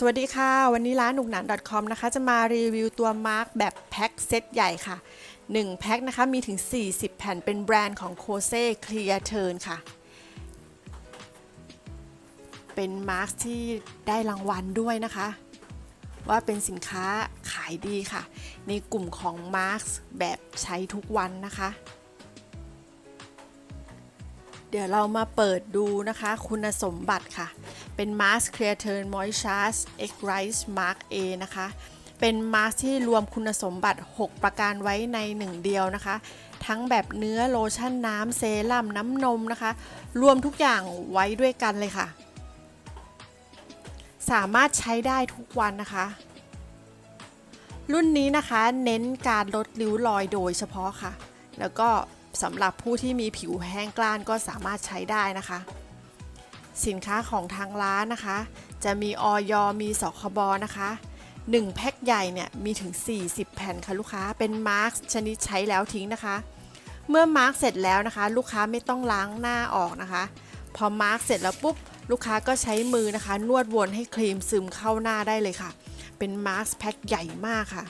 สวัสดีค่ะ วันนี้ร้านหนุกหนาน .com นะคะ จะมารีวิวตัวมาร์กแบบแพ็คเซตใหญ่ค่ะ 1 แพ็คนะคะ มีถึง 40 แผ่นเป็นแบรนด์ของ c o s e Clear Turn ค่ะ เป็นมาร์กที่ได้รางวัลด้วยนะคะ ว่าเป็นสินค้าขายดีค่ะ ในกลุ่มของมาร์กแบบใช้ทุกวันนะคะ เดี๋ยวเรามาเปิดดูนะคะ คุณสมบัติค่ะ เป็น Mask Clear Turn Moisture X Rise Mark A นะคะ เป็นมาสที่รวมคุณสมบัติ 6 ประการไว้ในหนึ่งเดียวนะคะ ทั้งแบบเนื้อโลชั่นน้ำเซรั่มน้ำนมนะคะ รวมทุกอย่างไว้ด้วยกันเลยค่ะ สามารถใช้ได้ทุกวันนะคะ รุ่นนี้นะคะเน้นการลดริ้วรอยโดยเฉพาะค่ะ แล้วก็ สำหรับผู้ที่มีผิวแห้งกร้านก็สามารถใช้ได้นะคะ สินค้าของทางร้านนะคะ จะมีออยมีสคบนะคะ1แพ็คใหญ่เนี่ยมีถึง 40 แผ่นค่ะลูกค้าเป็นมาร์กชนิดใช้แล้วทิ้งนะคะ เมื่อมาร์กเสร็จแล้วนะคะ ลูกค้าไม่ต้องล้างหน้าออกนะคะ พอมาร์กเสร็จแล้วปุ๊บลูกค้าก็ใช้มือนะคะ นวดวนให้ครีมซึมเข้าหน้าได้เลยค่ะ เป็นมาร์กแพ็คใหญ่มากค่ะ